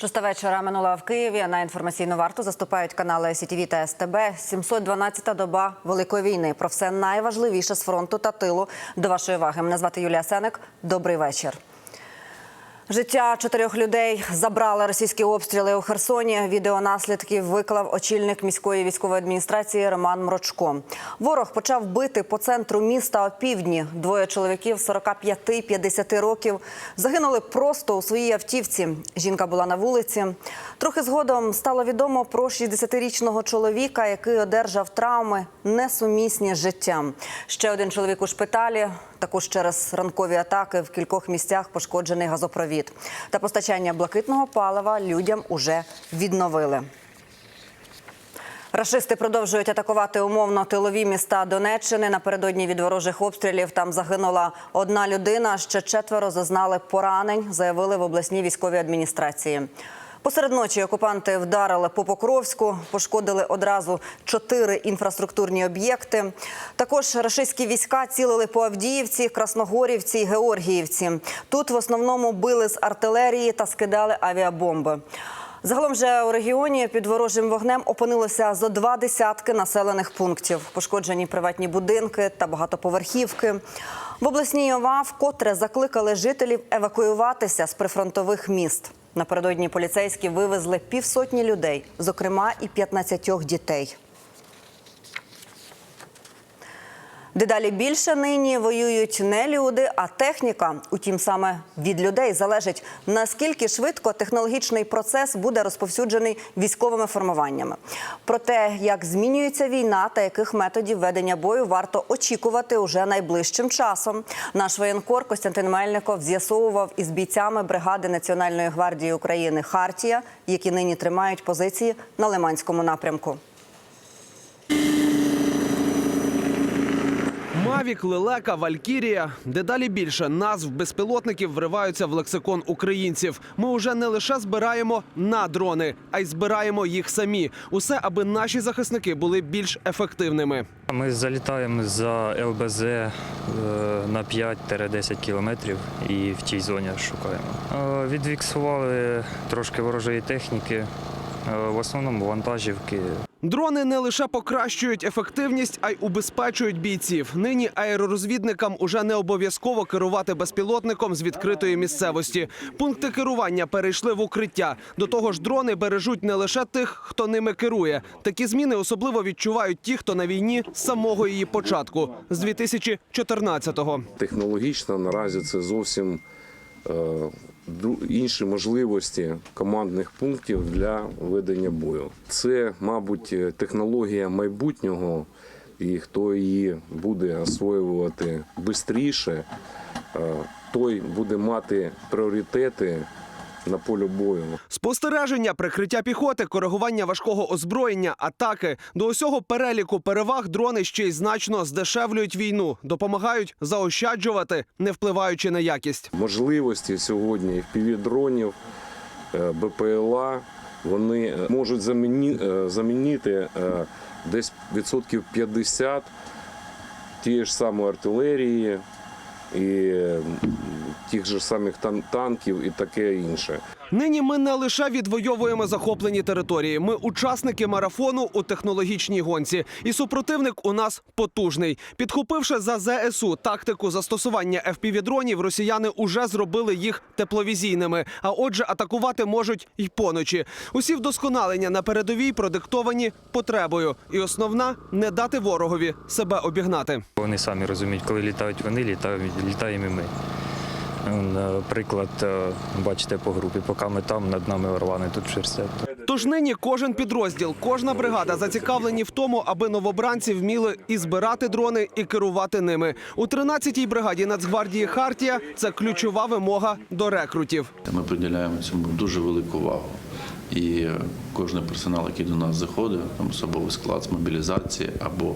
Шоста вечора минула в Києві. На інформаційну варту заступають канали СІТВ та СТБ. 712-та доба великої війни. Про все найважливіше з фронту та тилу. До вашої уваги. Мене звати Юлія Сеник. Добрий вечір. Життя чотирьох людей забрали російські обстріли у Херсоні. Відео наслідків виклав очільник міської військової адміністрації Роман Мрочко. Ворог почав бити по центру міста опівдні. Двоє чоловіків 45-50 років загинули просто у своїй автівці. Жінка була на вулиці. Трохи згодом стало відомо про 60-річного чоловіка, який одержав травми несумісні з життям. Ще один чоловік у шпиталі. Також через ранкові атаки в кількох місцях пошкоджений газопровід. Та постачання блакитного палива людям уже відновили. Рашисти продовжують атакувати умовно тилові міста Донеччини. Напередодні від ворожих обстрілів там загинула одна людина. Ще четверо зазнали поранень, заявили в обласній військовій адміністрації. Посеред ночі окупанти вдарили по Покровську, пошкодили одразу чотири інфраструктурні об'єкти. Також рашистські війська цілили по Авдіївці, Красногорівці і Георгіївці. Тут в основному били з артилерії та скидали авіабомби. Загалом же у регіоні під ворожим вогнем опинилося зо два десятки населених пунктів. Пошкоджені приватні будинки та багатоповерхівки. В обласній ОВА вкотре закликали жителів евакуюватися з прифронтових міст. Напередодні поліцейські вивезли півсотні людей, зокрема і 15 дітей. Дедалі більше нині воюють не люди, а техніка. Утім, саме від людей залежить наскільки швидко технологічний процес буде розповсюджений військовими формуваннями. Про те, як змінюється війна та яких методів ведення бою варто очікувати уже найближчим часом. Наш воєнкор Костянтин Мельников з'ясовував із бійцями бригади Національної гвардії України Хартія, які нині тримають позиції на Лиманському напрямку. Мавік, лелека, Валькірія. Дедалі більше назв безпілотників вриваються в лексикон українців. Ми уже не лише збираємо на дрони, а й збираємо їх самі. Усе, аби наші захисники були більш ефективними. Ми залітаємо за ЛБЗ е, на 5-10 кілометрів і в тій зоні шукаємо. Е, Відфіксували трошки ворожої техніки, в основному вантажівки. Дрони не лише покращують ефективність, а й убезпечують бійців. Нині аеророзвідникам уже не обов'язково керувати безпілотником з відкритої місцевості. Пункти керування перейшли в укриття. До того ж, дрони бережуть не лише тих, хто ними керує. Такі зміни особливо відчувають ті, хто на війні з самого її початку з 2014-го. Технологічно наразі це зовсім е, інші можливості командних пунктів для ведення бою. Це, мабуть, технологія майбутнього, і хто її буде освоювати швидше, той буде мати пріоритети на полі бою. Спостереження, прикриття піхоти, коригування важкого озброєння, атаки до усього переліку переваг дрони ще й значно здешевлюють війну, допомагають заощаджувати, не впливаючи на якість. можливості сьогодні FPV-дронів, е, БПЛА, вони е, можуть е, замінити десь відсотків 50 тієї ж самої артилерії і тих же самих тан- танків і таке інше. Нині ми не лише відвоюємо захоплені території. Ми учасники марафону у технологічній гонці. І супротивник у нас потужний. Підхопивши за ЗСУ тактику застосування FPV-дронів, росіяни уже зробили їх тепловізійними. А отже, атакувати можуть й поночі. Усі вдосконалення на передовій продиктовані потребою. І основна не дати ворогові себе обігнати. Вони самі розуміють, коли літають вони, літають, літаємо і ми. Наприклад, е, бачите по групі, поки ми там, над нами орлани тут шерстять. Тож нині кожен підрозділ, кожна бригада зацікавлені в тому, аби новобранці вміли і збирати дрони, і керувати ними. У 13-й бригаді Нацгвардії Хартія це ключова вимога до рекрутів. Ми приділяємо цьому дуже велику увагу. І кожен персонал, який до нас заходить, там особовий склад з мобілізації або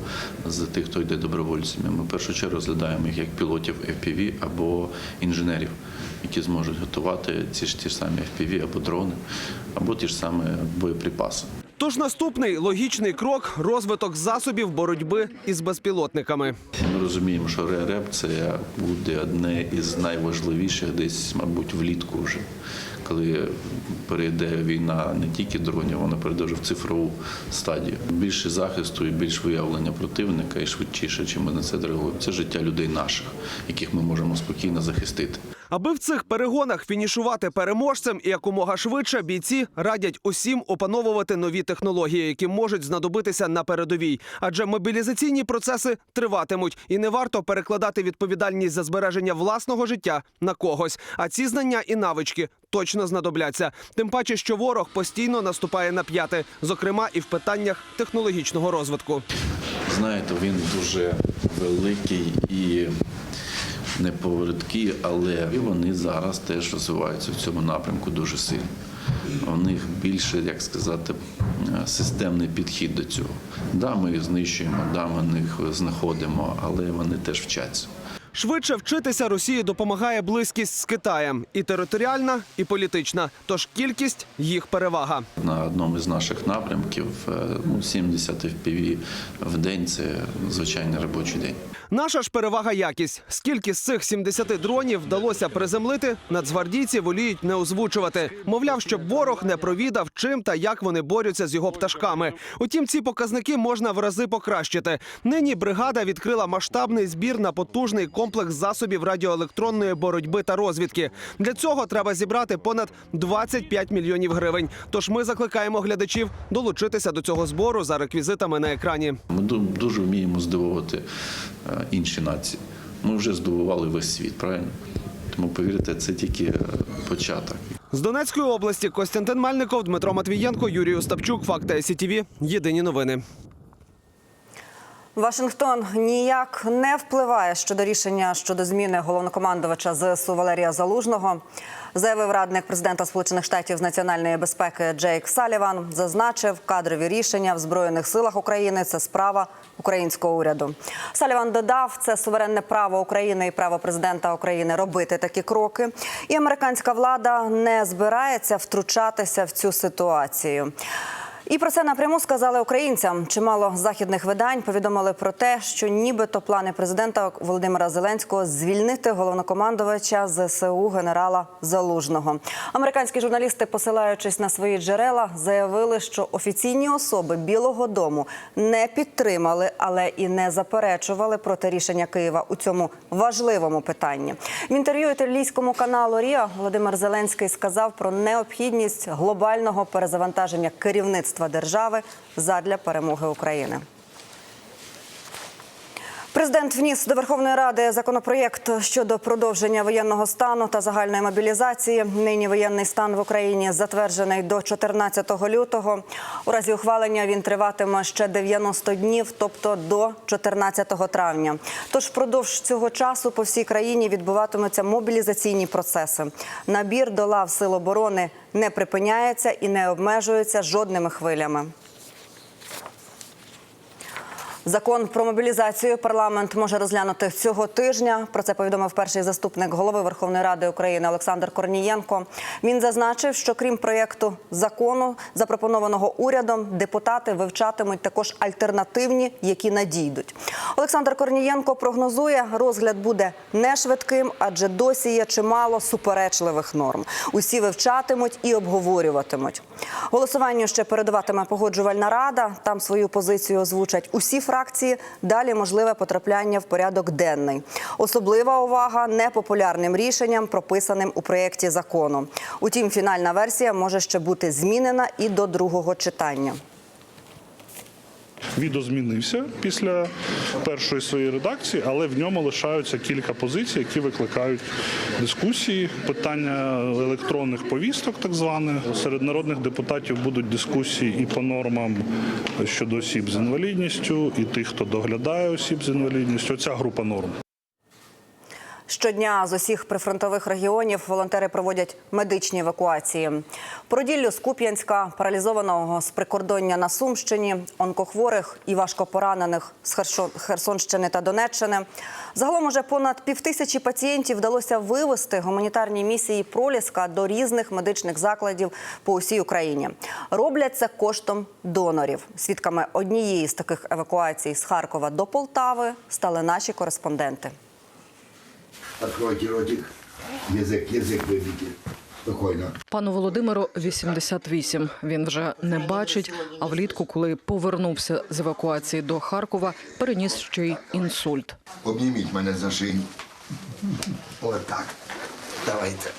з тих, хто йде добровольцями, ми в першу чергу розглядаємо їх як пілотів FPV або інженерів, які зможуть готувати ці ж ті ж самі FPV або дрони, або ті ж самі боєприпаси. Тож наступний логічний крок розвиток засобів боротьби із безпілотниками. Ми розуміємо, що РЕРЕП це буде одне із найважливіших десь, мабуть, влітку вже, коли перейде війна не тільки дронів, вона перейде вже в цифрову стадію. Більше захисту і більш виявлення противника і швидше, чим ми на це реагуємо. Це життя людей наших, яких ми можемо спокійно захистити. Аби в цих перегонах фінішувати переможцем і якомога швидше, бійці радять усім опановувати нові технології, які можуть знадобитися на передовій. Адже мобілізаційні процеси триватимуть, і не варто перекладати відповідальність за збереження власного життя на когось. А ці знання і навички точно знадобляться. Тим паче, що ворог постійно наступає на п'яти, зокрема і в питаннях технологічного розвитку. Знаєте, він дуже великий і неповороткий, але вони зараз теж розвиваються в цьому напрямку дуже сильно. У них більше, як сказати, системний підхід до цього. Да, ми їх знищуємо, да, ми їх знаходимо, але вони теж вчаться. Швидше вчитися Росії допомагає близькість з Китаєм і територіальна, і політична. Тож кількість їх перевага. На одному із наших напрямків е, ну, 70 FPV в день це звичайний робочий день. Наша ж перевага якість. Скільки з цих 70 дронів вдалося приземлити, нацгвардійці воліють не озвучувати. Мовляв, щоб ворог не провідав, чим та як вони борються з його пташками. Утім, ці показники можна в рази покращити. Нині бригада відкрила масштабний збір на потужний комплекс засобів радіоелектронної боротьби та розвідки. Для цього треба зібрати понад 25 мільйонів гривень. Тож ми закликаємо глядачів долучитися до цього збору за реквізитами на екрані. Ми ду- дуже вміємо здивувати е, інші нації. Ми вже здивували весь світ, правильно? Тому повірте, це тільки е, початок. З Донецької області Костянтин Мальников, Дмитро Матвієнко, Юрій Остапчук. Факти СІТВ. Єдині новини. Вашингтон ніяк не впливає щодо рішення щодо зміни головнокомандувача ЗСУ Валерія Залужного. Заявив радник президента Сполучених Штатів з національної безпеки Джейк Саліван. Зазначив, кадрові рішення в збройних силах України це справа українського уряду. Саліван додав, це суверенне право України і право президента України робити такі кроки. І американська влада не збирається втручатися в цю ситуацію. І про це напряму сказали українцям. Чимало західних видань повідомили про те, що нібито плани президента Володимира Зеленського звільнити головнокомандувача ЗСУ генерала Залужного. Американські журналісти, посилаючись на свої джерела, заявили, що офіційні особи Білого Дому не підтримали, але і не заперечували проти рішення Києва у цьому важливому питанні. В інтерв'ю італійському каналу Ріа Володимир Зеленський сказав про необхідність глобального перезавантаження керівництва держави задля перемоги України. Президент вніс до Верховної Ради законопроєкт щодо продовження воєнного стану та загальної мобілізації. Нині воєнний стан в Україні затверджений до 14 лютого. У разі ухвалення він триватиме ще 90 днів, тобто до 14 травня. Тож впродовж цього часу по всій країні відбуватимуться мобілізаційні процеси. Набір до лав сил оборони не припиняється і не обмежується жодними хвилями. Закон про мобілізацію парламент може розглянути цього тижня. Про це повідомив перший заступник голови Верховної Ради України Олександр Корнієнко. Він зазначив, що крім проєкту закону, запропонованого урядом, депутати вивчатимуть також альтернативні, які надійдуть. Олександр Корнієнко прогнозує, розгляд буде не швидким, адже досі є чимало суперечливих норм. Усі вивчатимуть і обговорюватимуть. Голосуванню ще передаватиме погоджувальна рада. Там свою позицію озвучать усі фракції. Далі можливе потрапляння в порядок денний. Особлива увага непопулярним рішенням, прописаним у проєкті закону. Утім, фінальна версія може ще бути змінена і до другого читання. Відозмінився після першої своєї редакції, але в ньому лишаються кілька позицій, які викликають дискусії. Питання електронних повісток, так званих серед народних депутатів будуть дискусії і по нормам щодо осіб з інвалідністю, і тих, хто доглядає осіб з інвалідністю. Оця група норм. Щодня з усіх прифронтових регіонів волонтери проводять медичні евакуації. Породіллю з Куп'янська, паралізованого з прикордоння на Сумщині, онкохворих і важкопоранених з Херсонщини та Донеччини. Загалом уже понад півтисячі пацієнтів вдалося вивести гуманітарні місії Проліска до різних медичних закладів по усій Україні. Роблять це коштом донорів. Свідками однієї з таких евакуацій з Харкова до Полтави стали наші кореспонденти. Откройте ротик, язык, язык выбейте. Спокійно. Пану Володимиру 88. Він вже не бачить. А влітку, коли повернувся з евакуації до Харкова, переніс ще й інсульт. Обніміть мене за шию. Отак. Давайте.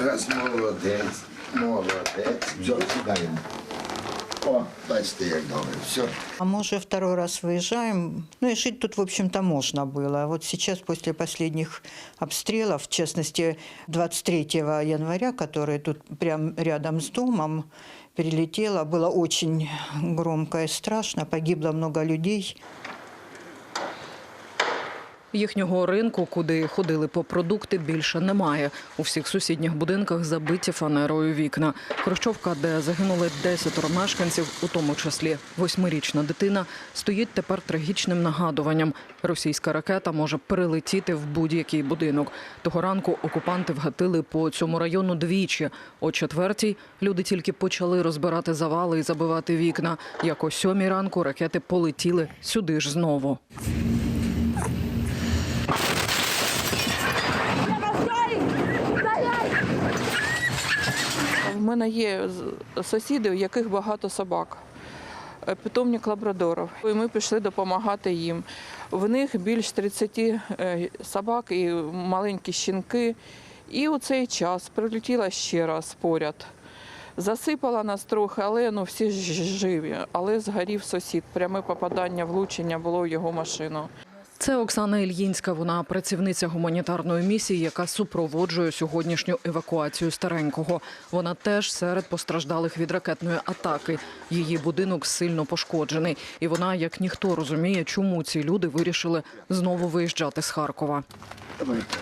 Раз, молодець. Молодець. Все, сідаємо. О, бачите, як. Все. А мы уже второй раз выезжаем. Ну и жить тут, в общем-то, можно было. А вот сейчас, после последних обстрелов, в частности, 23 января, который тут прям рядом с домом перелетело, было очень громко и страшно, погибло много людей. Їхнього ринку, куди ходили по продукти, більше немає. У всіх сусідніх будинках забиті фанерою вікна. Хрущовка, де загинули 10 мешканців, у тому числі восьмирічна дитина, стоїть тепер трагічним нагадуванням. Російська ракета може перелетіти в будь-який будинок. Того ранку окупанти вгатили по цьому району двічі. О четвертій люди тільки почали розбирати завали і забивати вікна. Як о сьомій ранку ракети полетіли сюди ж знову. В мене є сусіди, у яких багато собак. Е, Питомник лабрадорів. І ми пішли допомагати їм. В них більш 30 е, собак і маленькі щенки. І у цей час прилетіла ще раз поряд. Засипала нас трохи, але ну, всі живі. Але згорів сусід. Пряме попадання, влучення було в його машину. Це Оксана Ільїнська. Вона працівниця гуманітарної місії, яка супроводжує сьогоднішню евакуацію старенького. Вона теж серед постраждалих від ракетної атаки. Її будинок сильно пошкоджений, і вона, як ніхто, розуміє, чому ці люди вирішили знову виїжджати з Харкова. Давайте.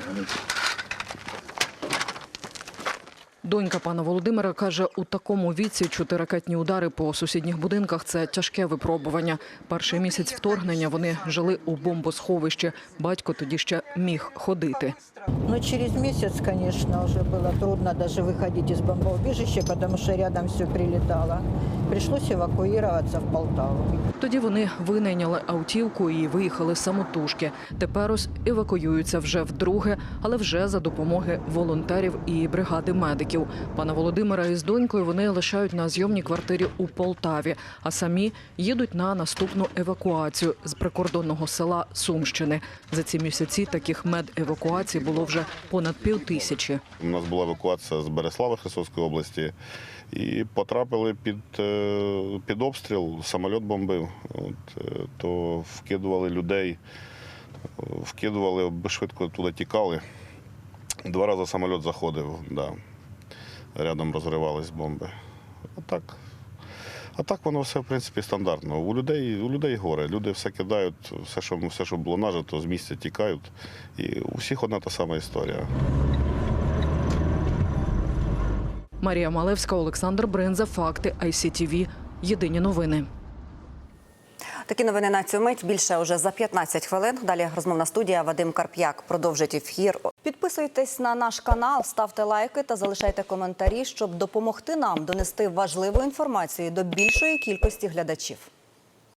Донька пана Володимира каже, у такому віці чути ракетні удари по сусідніх будинках це тяжке випробування. Перший місяць вторгнення вони жили у бомбосховищі. Батько тоді ще міг ходити. Ну через місяць, звісно, вже було трудно навіть виходити з бомбоубежища, потому що рядом все прилетало. Пришлось эвакуироваться в Полтаву. Тоді вони винайняли автівку і виїхали самотужки. Тепер ось евакуюються вже вдруге, але вже за допомоги волонтерів і бригади медиків. Пана Володимира із донькою вони лишають на зйомній квартирі у Полтаві, а самі їдуть на наступну евакуацію з прикордонного села Сумщини. За ці місяці таких медевакуацій було вже понад пів тисячі. У нас була евакуація з Береслави Херсонської області і потрапили під, е, під обстріл, самоліт бомбив. От, е, то вкидували людей, е, вкидували, швидко туди тікали. Два рази самоліт заходив, да. рядом розривались бомби. А так, а так воно все, в принципі, стандартно. У людей, у людей горе. Люди все кидають, все, що, все, що було нажито, з місця тікають. І у всіх одна та сама історія. Марія Малевська, Олександр Бринза. Факти ICTV. Єдині новини. Такі новини на цю мить більше уже за 15 хвилин. Далі розмовна студія Вадим Карп'як продовжить ефір. Підписуйтесь на наш канал, ставте лайки та залишайте коментарі, щоб допомогти нам донести важливу інформацію до більшої кількості глядачів.